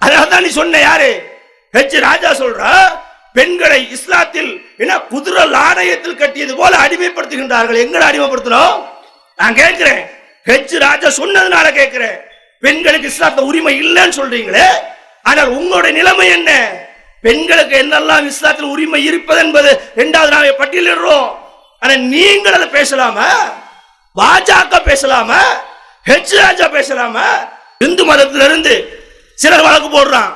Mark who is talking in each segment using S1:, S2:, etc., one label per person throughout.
S1: அதான் தான் நீ சொன்ன யாரு? ஹெச் ராஜா சொல்ற பெண்களை இஸ்லாத்தில் என்ன குதிரை லாடயத்தில் கட்டியது போல அடிமைப்படுத்துகின்றார்கள். எங்களை அடிமைப்படுத்தணும்? நான் கேட்கிறேன். ஹெச் ராஜா சொன்னதுனால கேட்கிறேன். பெண்களுக்கு இஸ்லாத்த உரிமை இல்லைன்னு சொல்றீங்களே? ஆனால் உங்களுடைய நிலைமை என்ன? பெண்களுக்கு என்னெல்லாம் இஸ்லாத்தில் உரிமை இருப்பது என்பது இரண்டாவது நாளை பட்டியலிடுறோம். ஆனா நீங்கள் அதை பேசலாமா? பாஜக பேசலாமா? ஹெச் ராஜா பேசலாம? இந்து மதத்திலிருந்து சிலர் வழக்கு போடுறான்.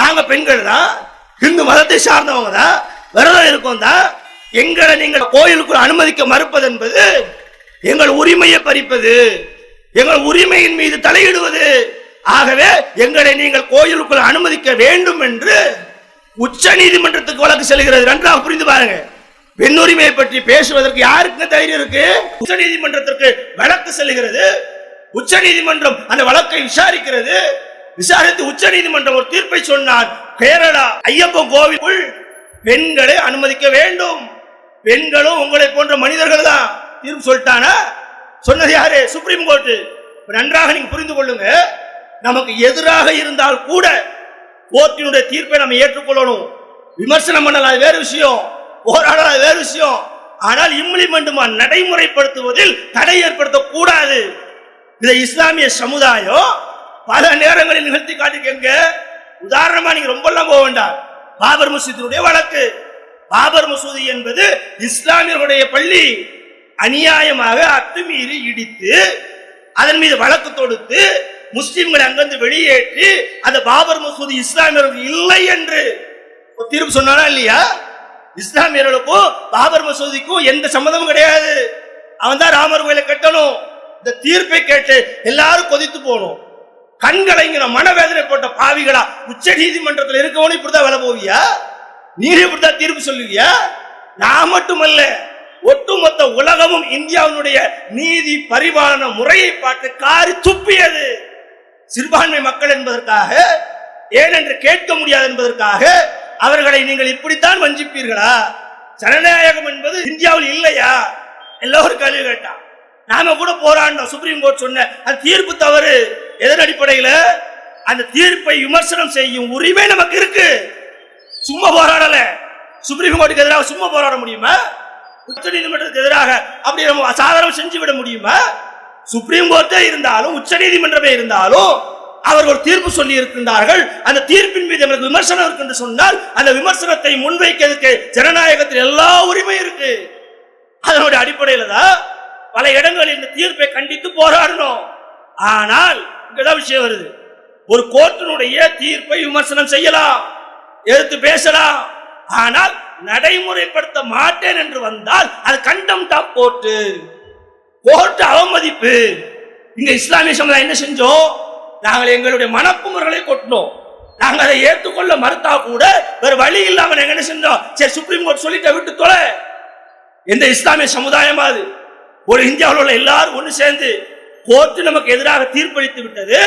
S1: நாங்க பெண்கள் தான் இந்து மதத்தை சார்ந்தவங்க தான் விரதம் இருக்கோம் தான் எங்களை நீங்கள் கோயிலுக்குள் அனுமதிக்க மறுப்பது என்பது எங்கள் உரிமையை பறிப்பது எங்கள் உரிமையின் மீது தலையிடுவது. ஆகவே எங்களை நீங்கள் கோயிலுக்குள் அனுமதிக்க வேண்டும் என்று உச்ச நீதிமன்றத்துக்கு வழக்கு செல்கிறது. நன்றாக புரிந்து பாருங்க. பெண் உரிமையை பற்றி பேசுவதற்கு யாருக்கு தைரியம் இருக்கு? உச்ச நீதிமன்றத்திற்கு வழக்கு செல்கிறது. உச்ச நீதிமன்றம் அந்த வழக்கை விசாரிக்கிறது. விசாரித்து உச்ச நீதிமன்றம் ஒரு தீர்ப்பை சொன்னார். கேரளா ஐயப்பன் கோவிலுக்குள் பெண்களை அனுமதிக்க வேண்டும். பெண்களும் உங்களை போன்ற மனிதர்கள் தான். தீர்ப்பு சொல்லிட்டானா? சொன்னது யாரு? சுப்ரீம் கோர்ட் நன்றாக நீங்க புரிந்து கொள்ளுங்க. நமக்கு எதிராக இருந்தால் கூட கோர்ட்டினுடைய தீர்ப்பை நம்ம ஏற்றுக்கொள்ளணும். விமர்சனம் பண்ணலாம் வேறு விஷயம். போராடலாம் வேறு விஷயம். ஆனால் இம்ப்ளிமெண்ட் நடைமுறைப்படுத்துவதில் தடை ஏற்படுத்தக்கூடாது. இதை இஸ்லாமிய சமுதாயம் பல நேரங்களில் நிகழ்த்தி காட்டிக்கங்க. உதாரணமா நீங்க ரொம்ப எல்லாம் போக வேண்டாம். பாபர் மசூதியுடைய வழக்கு. பாபர் மசூதி என்பது இஸ்லாமியர்களுடைய பள்ளி அநியாயமாக அத்துமீறி இடித்து அதன் மீது வழக்கு தொடுத்து முஸ்லிம்களை அங்கிருந்து வெளியேற்றி அந்த பாபர் மசூதி இஸ்லாமியர்கள் இல்லை என்று. ஒரு தீர்ப்பு சொன்னானா இல்லையா? இஸ்லாமியர்களுக்கும் பாபர் மசூதிக்கும் எந்த சம்மதமும் கிடையாது. அவன் தான் ராமர் கோயிலை கட்டணும். இந்த தீர்ப்பை கேட்டு எல்லாரும் கொதித்து போகணும். கண்களைங்கிற மனவேதனை போட்ட பாவிகளா உச்ச நீதிமன்றத்தில் இருக்கவனு இப்படிதான் வேலை போவியா? நீ இப்படிதான் தீர்ப்பு சொல்லுவியா? நான் மட்டுமல்ல ஒட்டுமொத்த உலகமும் இந்தியாவினுடைய நீதி பரிபாலன முறையை பார்த்து காரி துப்பியது. சிறுபான்மை மக்கள் என்பதற்காக ஏனென்று கேட்க முடியாது என்பதற்காக அவர்களை நீங்கள் இப்படித்தான் வஞ்சிப்பீர்களா? ஜனநாயகம் என்பது இந்தியாவில் இல்லையா? எல்லோரும் கேள்வி கேட்டான். நாம கூட போராடினோம் சுப்ரீம் கோர்ட் சொன்ன அது தீர்ப்பு தவறு. எதன் அடிப்படையில் அந்த தீர்ப்பை விமர்சனம் செய்யும் உரிமை நமக்கு இருக்கு. சும்மா போராடல. சுப்ரீம் கோர்ட்டுக்கு எதிராக சும்மா போராட முடியுமா? உச்ச நீதிமன்றத்துக்கு எதிராக அப்படி நம்ம சாதாரணம் செஞ்சு விட முடியுமா? சுப்ரீம் கோர்ட்டே இருந்தாலும் உச்ச நீதிமன்றமே இருந்தாலும் அவர்கள் தீர்ப்பு சொல்லி இருக்கின்றார்கள். அந்த தீர்ப்பின் மீது எனக்கு விமர்சனம் இருக்கு என்று சொன்னால் அந்த விமர்சனத்தை முன்வைக்கிறதுக்கு ஜனநாயகத்தில் எல்லா உரிமை இருக்கு. அதனுடைய அடிப்படையில் தான் பல இடங்களில் இந்த தீர்ப்பை கண்டித்து போராடணும். ஆனால் இங்கதான் விஷயம் வருது. ஒரு கோர்ட்டினுடைய தீர்ப்பை விமர்சனம் செய்யலாம் எடுத்து பேசலாம். ஆனால் நடைமுறைப்படுத்த மாட்டேன் என்று வந்தால் அது கண்டம் டாப் கோர்ட்டு கோர்ட்டு அவமதிப்பு. இங்க இஸ்லாமிய சமுதாயம் என்ன செஞ்சோம்? நாங்கள் எங்களுடைய மனக்குமுறைகளை கொட்டினோம். நாங்கள் அதை ஏற்றுக்கொள்ள மறுத்தா கூட வேற வழி இல்லாம நாங்கள் என்ன செஞ்சோம்? சரி சுப்ரீம் கோர்ட் சொல்லிட்ட விட்டு தொலை. எந்த இஸ்லாமிய சமுதாயம் அது? ஒரு இந்தியாவில் உள்ள எல்லாரும் ஒன்று சேர்ந்து கோர்ட்டு நமக்கு எதிராக தீர்ப்பளித்து விட்டது.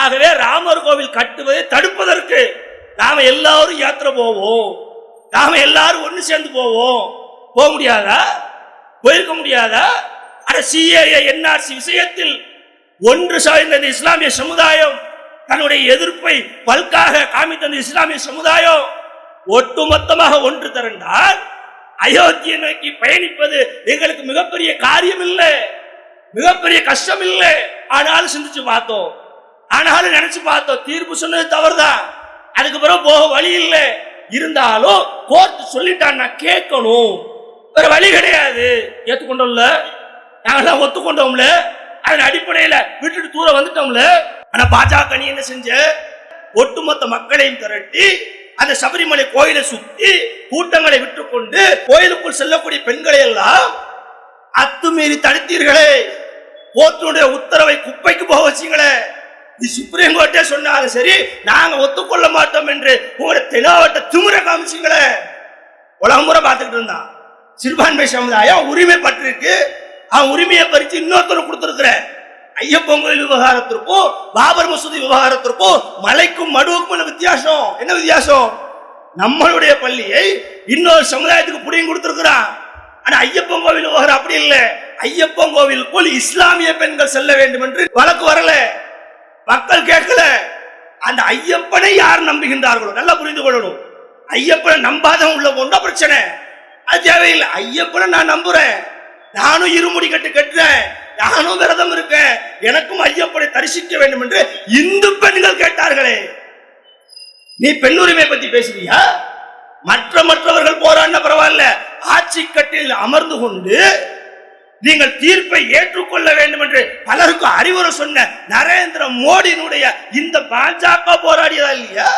S1: ஆகவே ராமர் கோவில் கட்டுவதை தடுப்பதற்கு நாம எல்லாரும் யாத்திரை போவோம். நாம எல்லாரும் ஒன்று சேர்ந்து போவோம். போக முடியாதா? போயிருக்க முடியாதா? அட சிஏஏ என்ஆர்சி விஷயத்தில் ஒன்று சாய்ந்தது இந்த இஸ்லாமிய சமுதாயம் தன்னுடைய எதிர்ப்பை பல்காக காமித்த இந்த இஸ்லாமிய சமுதாயம் ஒட்டுமொத்தமாக ஒன்று திரண்டால் அயோத்தியை நோக்கி பயணிப்பது எங்களுக்கு மிகப்பெரிய காரியம் இல்லை மிகப்பெரிய கஷ்டம் இல்லை ஆனாலும் சிந்திச்சு பார்த்தோம். ஆனாலும் நினைச்சு பார்த்தோம். தீர்ப்பு சொன்னது தவறுதான். அதுக்கு பிறகு போக வழி இல்லை. இருந்தாலும் கோர்ட் சொல்லிட்டான் நான் கேட்கணும். வேற வழி கிடையாது. ஏத்துக்கொண்டோம்ல? தான் ஒத்துக்கொண்டோம்ல? அதன் அடிப்படையில விட்டுட்டு தூரம் வந்துட்டோம்ல? ஆனா பாஜக நீ என்ன செஞ்ச? ஒட்டுமொத்த மக்களையும் திரட்டி அந்த சபரிமலை கோயிலை சுத்தி கூட்டங்களை விட்டுக்கொண்டு கோயிலுக்குள் செல்லக்கூடிய பெண்களை எல்லாம் அத்துமீறி தடுத்தீர்களே. கோர்ட்டுடைய உத்தரவை குப்பைக்கு போக வச்சீங்களே. நீ சுப்ரீம் கோர்ட்டே சொன்னாலும் சரி நாங்க ஒத்துக்கொள்ள மாட்டோம் என்று உங்களை தெனாவட்ட திமுறை காமிச்சீங்களே. உலக முறை பார்த்துக்கிட்டு இருந்தான். சிறுபான்மை சமுதாயம் உரிமை பற்றிருக்கு அவன் உரிமையை பறித்து இன்னொருத்தர் கொடுத்திருக்கிற. ஐயப்பன் கோயில் விவகாரத்திற்கும் பாபர் மசூதி விவகாரத்திற்கும் மலைக்கும் மடுவுக்கும் என்ன வித்தியாசம். என்ன வித்தியாசம்? நம்மளுடைய பள்ளியை இன்னொரு சமுதாயத்துக்கு புடியும் கொடுத்திருக்கிறான். ஆனா ஐயப்பன் கோவில் விவகாரம் அப்படி இல்லை. ஐயப்பன் கோவிலுக்குள் இஸ்லாமிய பெண்கள் செல்ல வேண்டும் என்று வழக்கு வரல. மக்கள் கேட்கல. அந்த ஐயப்பனை யார் நம்புகின்றார்களோ நல்லா புரிந்து கொள்ளணும். ஐயப்பனை நம்பாதவன் உள்ள போனா பிரச்சனை. அது தேவையில்லை. ஐயப்பனை நான் நம்புறேன். நானும் இருமுடி கட்டு கட்டுறேன். நானும் விரதம் இருக்கேன். எனக்கும் ஐயப்பனை தரிசிக்க வேண்டும் என்று இந்து பெண்கள் கேட்டார்களே. நீ பெண்ணுரிமை பத்தி பேசுறியா? மற்ற மற்றவர்கள் போராடின பரவாயில்ல. ஆட்சி கட்டில் அமர்ந்து கொண்டு நீங்கள் தீர்ப்பை ஏற்றுக்கொள்ள வேண்டும் என்று பலருக்கும் அறிவுரை சொன்ன நரேந்திர மோடியினுடைய இந்த பாஜக போராடியதா இல்லையா?